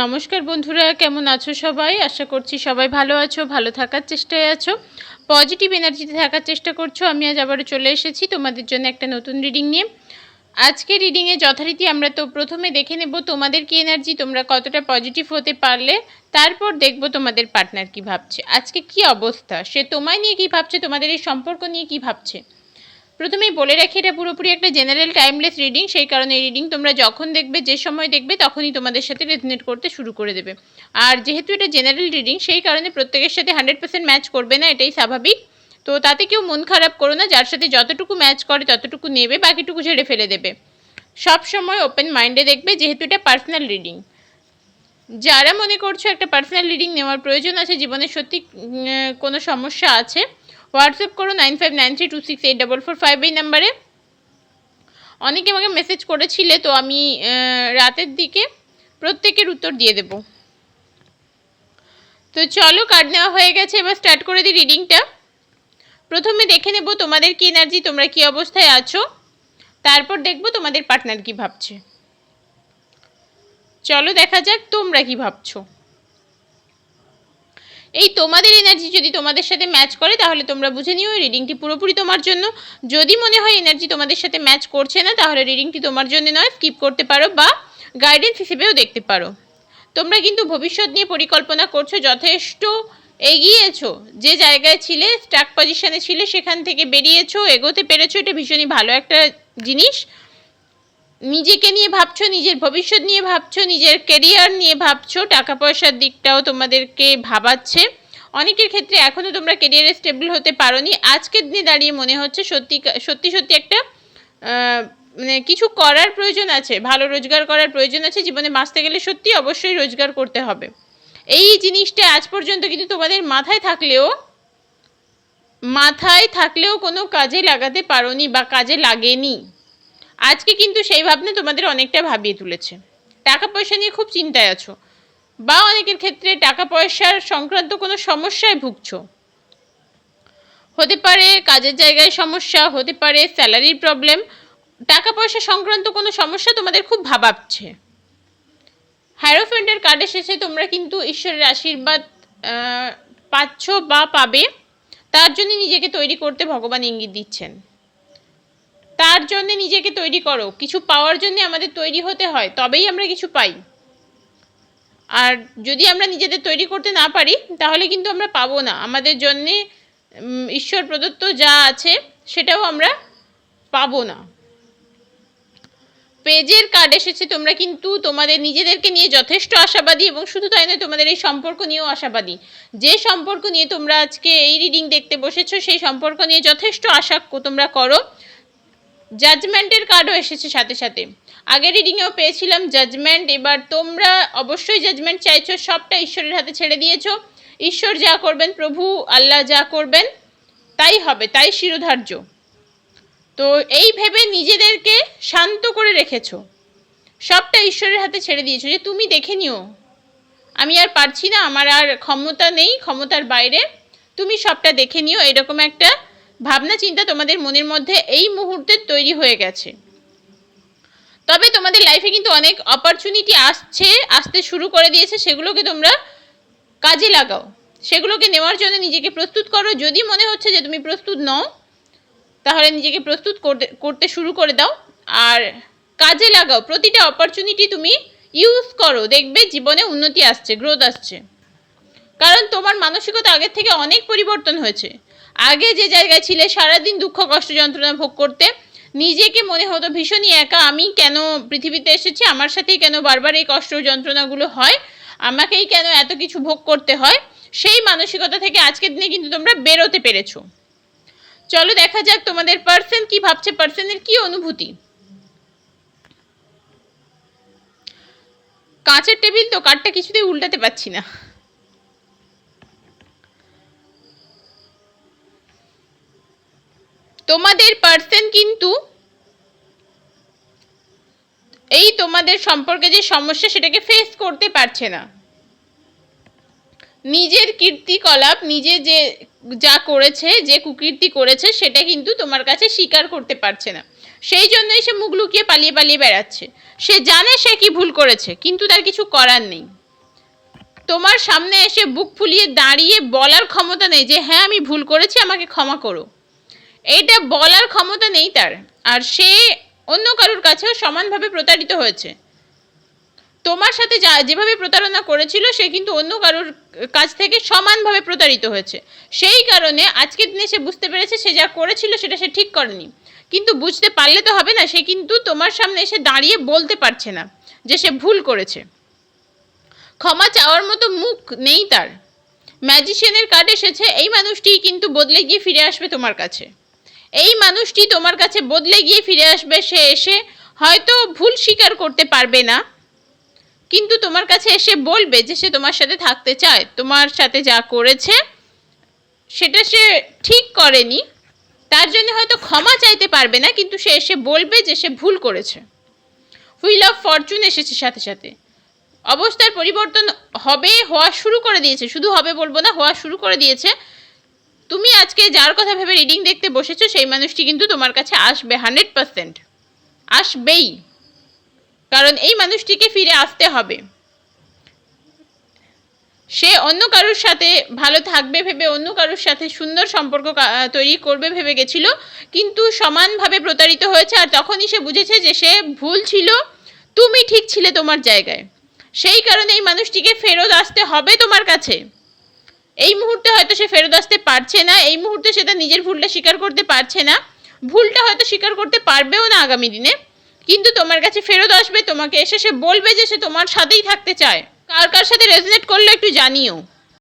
নমস্কার বন্ধুরা, কেমন আছো সবাই? আশা করছি সবাই ভালো আছো, ভালো থাকার চেষ্টায় আছো। পজিটিভ এনার্জিতে থাকার চেষ্টা করছ, আমি আজ আবারও চলে এসেছি তোমাদের জন্য একটা নতুন রিডিং নিয়ে। আজকে রিডিংয়ে যথারীতি আমরা তো প্রথমে দেখে নেব তোমাদের কি এনার্জি তোমরা কতটা পজিটিভ হতে পারলে, তারপর দেখব তোমাদের পার্টনার কি ভাবছে। আজকে কি অবস্থা, সে তোমায় নিয়ে কি ভাবছে, তোমাদের এই সম্পর্ক নিয়ে কি ভাবছে। প্রথমেই বলে রাখি, এটা পুরোপুরি একটা জেনারেল টাইমলেস রিডিং সেই কারণে রিডিং তোমরা যখন দেখবে, যে সময় দেখবে, তখনই তোমাদের সাথে রেজনেট করতে শুরু করে দেবে। আর যেহেতু এটা জেনারেল রিডিং সেই কারণে প্রত্যেকের সাথে হান্ড্রেড পার্সেন্ট ম্যাচ করবে না, এটাই স্বাভাবিক। তো তাতে কেউ মন খারাপ করো না, যার সাথে যতটুকু ম্যাচ করে, ততটুকু নেবে, বাকিটুকু ঝেড়ে ফেলে দেবে। সব সময় ওপেন মাইন্ডে দেখবে, যেহেতু এটা পার্সোনাল রিডিং যারা মনে করছ একটা পার্সোনাল রিডিং নেওয়ার প্রয়োজন আছে, জীবনে সত্যি কোনো সমস্যা আছে হোয়াটসঅ্যাপ করো nine five nine three two six eight double four five এই নাম্বারে। অনেকে আমাকে মেসেজ করেছিলে, তো আমি রাতের দিকে প্রত্যেকের উত্তর দিয়ে দেব। তো চলো কার্ড নেওয়া হয়ে গেছে, এবার স্টার্ট করে দিই রিডিংটা প্রথমে দেখে নেব তোমাদের কি এনার্জি তোমরা কি অবস্থায় আছো। তারপর দেখব তোমাদের পার্টনার কি ভাবছে। চলো, দেখা যাক তোমরা কি ভাবছ। এই তোমাদের এনার্জি যদি তোমাদের সাথে ম্যাচ করে, তাহলে তোমরা বুঝে নিও রিডিংটি পুরোপুরি তোমার জন্য। যদি মনে হয় এনার্জি তোমাদের সাথে ম্যাচ করছে না, তাহলে রিডিংটি তোমার জন্য নয় স্কিপ করতে পারো বা গাইডেন্স হিসেবেও দেখতে পারো। তোমরা কিন্তু ভবিষ্যৎ নিয়ে পরিকল্পনা করছ, যথেষ্ট এগিয়েছো। যে জায়গায় ছিলে স্টাক পজিশনে ছিলে, সেখান থেকে বেরিয়েছো, এগোতে পেরেছ, এটা ভীষণই ভালো একটা জিনিস। নিজেকে নিয়ে ভাবছ, নিজের ভবিষ্যৎ নিয়ে ভাবছ, নিজের কেরিয়ার নিয়ে ভাবছ টাকা পয়সার দিকটাও তোমাদেরকে ভাবাচ্ছে। অনেকের ক্ষেত্রে এখনও তোমরা কেরিয়ারে স্টেবল হতে পারোনি। আজকের দিনে দাঁড়িয়ে মনে হচ্ছে সত্যি সত্যি সত্যি একটা মানে কিছু করার প্রয়োজন আছে, ভালো রোজগার করার প্রয়োজন আছে, জীবনে বাঁচতে গেলে সত্যি অবশ্যই রোজগার করতে হবে। এই জিনিসটা আজ পর্যন্ত কিন্তু তোমাদের মাথায় থাকলেও মাথায় থাকলেও কোনো কাজে লাগাতে পারোনি বা কাজে লাগেনি। আজকে কিন্তু সেই ভাবনা তোমাদের অনেকটা ভাবিয়ে তুলেছে। টাকা পয়সা নিয়ে খুব চিন্তায় আছো। বা অনেকের ক্ষেত্রে টাকা পয়সার সংক্রান্ত কোনো সমস্যায় ভুগছো। হতে পারে কাজের জায়গায় সমস্যা, হতে পারে স্যালারির প্রবলেম। টাকা পয়সা সংক্রান্ত কোনো সমস্যা তোমাদের খুব ভাবাচ্ছে। হ্যারোফেন্টের কার্ড এসেছে তোমরা কিন্তু ঈশ্বরের আশীর্বাদ পাচ্ছ বা পাবে। তার জন্য নিজেকে তৈরি করতে ভগবান ইঙ্গিত দিচ্ছেন। তার জন্য নিজেকে তৈরি করো। কিছু পাওয়ার জন্য আমাদের তৈরি হতে হয়, তবেই আমরা কিছু পাই। আর যদি আমরা নিজেদের তৈরি করতে না পারি, তাহলে কিন্তু আমরা পাবো না। আমাদের জন্যে ঈশ্বর প্রদত্ত যা আছে, সেটাও আমরা পাবো না। পেজের কার্ড এসেছে, তোমরা কিন্তু তোমাদের নিজেদেরকে নিয়ে যথেষ্ট আশাবাদী এবং শুধু তাই নয়, তোমাদের এই সম্পর্ক নিয়েও আশাবাদী। যে সম্পর্ক নিয়ে তোমরা আজকে এই রিডিং দেখতে বসেছো, সেই সম্পর্ক নিয়ে যথেষ্ট আশা তোমরা করো। জাজমেন্টের কার্ডও এসেছে সাথে সাথে। আগের রিডিংয়েও পেয়েছিলাম জাজমেন্ট এবার তোমরা অবশ্যই জাজমেন্ট চাইছো, সবটা ঈশ্বরের হাতে ছেড়ে দিয়েছ। ঈশ্বর যা করবেন, প্রভু, আল্লাহ যা করবেন, তাই হবে, তাই শিরোধার্য। তো এই ভেবে নিজেদেরকে শান্ত করে রেখেছো। সবটা ঈশ্বরের হাতে ছেড়ে দিয়েছ যে তুমি দেখে নিও। আমি আর পারছি না, আমার আর ক্ষমতা নেই, ক্ষমতার বাইরে। তুমি সবটা দেখে নিও, এরকম একটা ভাবনা চিন্তা তোমাদের মনের মধ্যে এই মুহূর্তে তৈরি হয়ে গেছে। তবে তোমাদের লাইফে কিন্তু অনেক অপরচুনিটি আসছে, আসতে শুরু করে দিয়েছে, সেগুলোকে তোমরা কাজে লাগাও। সেগুলোকে নেওয়ার জন্য নিজেকে প্রস্তুত করো। যদি মনে হচ্ছে যে তুমি প্রস্তুত নও, তাহলে নিজেকে প্রস্তুত করতে করতে শুরু করে দাও। আর কাজে লাগাও। প্রতিটা অপরচুনিটি তুমি ইউজ করো। দেখবে জীবনে উন্নতি আসছে গ্রোথ আসছে। কারণ তোমার মানসিকতা আগের থেকে অনেক পরিবর্তন হয়েছে। আগে যে জায়গায় ছিলে, সারাদিন দুঃখ, কষ্ট, যন্ত্রণা ভোগ করতে, নিজেকে মনে হতো ভীষণই একা, আমি কেন পৃথিবীতে এসেছি, আমার সাথেই কেন বারবার এই কষ্ট, যন্ত্রণাগুলো হয়, আমাকেই কেন এত কিছু ভোগ করতে হয়, সেই মানসিকতা থেকে আজকের দিনে কিন্তু তোমরা বেরোতে পেরেছ। চলো দেখা যাক তোমাদের পার্সন কি ভাবছে পার্সনের কি অনুভূতি। কাঁচের টেবিল তো, কাঠটা কিছুতেই উল্টাতে পারছি না। তোমাদের পার্সন কিন্তু এই তোমাদের সম্পর্কে যে সমস্যা সেটাকে ফেস করতে পারছে না। নিজের কীর্তিকলাপ, নিজে যে যা করেছে, যে কুকীর্তি করেছে, সেটা কিন্তু তোমার কাছে স্বীকার করতে পারছে না। সেই জন্যই সে মুখ লুকিয়ে পালিয়ে পালিয়ে বেড়াচ্ছে। সে জানে সে কি ভুল করেছে, কিন্তু তার কিছু করার নেই। তোমার সামনে এসে বুক ফুলিয়ে দাঁড়িয়ে বলার ক্ষমতা নেই যে হ্যাঁ আমি ভুল করেছি, আমাকে ক্ষমা করো। এইটা বলার ক্ষমতা নেই তার। আর সে অন্য কারোর কাছেও সমানভাবে প্রতারিত হয়েছে। তোমার সাথে যা, যেভাবে প্রতারণা করেছিল, সে কিন্তু অন্য কারোর কাছ থেকে সমানভাবে প্রতারিত হয়েছে। সেই কারণে আজকের দিনে সে বুঝতে পেরেছে, সে যা করেছিল, সেটা সে ঠিক করেনি। কিন্তু বুঝতে পারলে তো হবে না, সে কিন্তু তোমার সামনে এসে দাঁড়িয়ে বলতে পারছে না যে সে ভুল করেছে। ক্ষমা চাওয়ার মতো মুখ নেই তার। ম্যাজিশিয়ানের কার্ড এসেছে, এই মানুষটি কিন্তু বদলে গিয়ে ফিরে আসবে তোমার কাছে। এই মানুষটি তোমার কাছে বদলে গিয়ে ফিরে আসবে, সে এসে হয়তো ভুল স্বীকার করতে পারবে না। কিন্তু তোমার কাছে এসে বলবে যে সে তোমার সাথে থাকতে চায়। তোমার সাথে যা করেছে, সেটা সে ঠিক করেনি। তার জন্য হয়তো ক্ষমা চাইতে পারবে না, কিন্তু সে এসে বলবে যে সে ভুল করেছে। হুইল অফ ফরচুন এসেছে সাথে সাথে। অবস্থার পরিবর্তন হবে, হওয়া শুরু করে দিয়েছে। শুধু হবে বলব না, হওয়া শুরু করে দিয়েছে। তুমি আজকে যার কথা ভেবে রিডিং দেখতে বসেছো, সেই মানুষটি কিন্তু তোমার কাছে আসবে হান্ড্রেড পার্সেন্ট আসবেই। কারণ এই মানুষটিকে ফিরে আসতে হবে। সে অন্য কারোর সাথে ভালো থাকবে ভেবে, অন্য কারোর সাথে সুন্দর সম্পর্ক তৈরি করবে ভেবে গেছিল, কিন্তু সমানভাবে প্রতারিত হয়েছে আর তখনই সে বুঝেছে যে সে ভুল ছিল। তুমি ঠিক ছিলে তোমার জায়গায়। সেই কারণে এই মানুষটিকে ফেরত আসতে হবে তোমার কাছে। এই মুহূর্তে হয়তো সে ফেরত আসতে পারছে না, এই মুহূর্তে সে তার নিজের ভুলটা স্বীকার করতে পারছে না। ভুলটা হয়তো স্বীকার করতে পারবেও না আগামী দিনে। কিন্তু তোমার কাছে ফেরত আসবে, তোমাকে এসে সে বলবে যে সে তোমার সাথেই থাকতে চায়। কার কার সাথে রেজনেট করল একটু জানিও।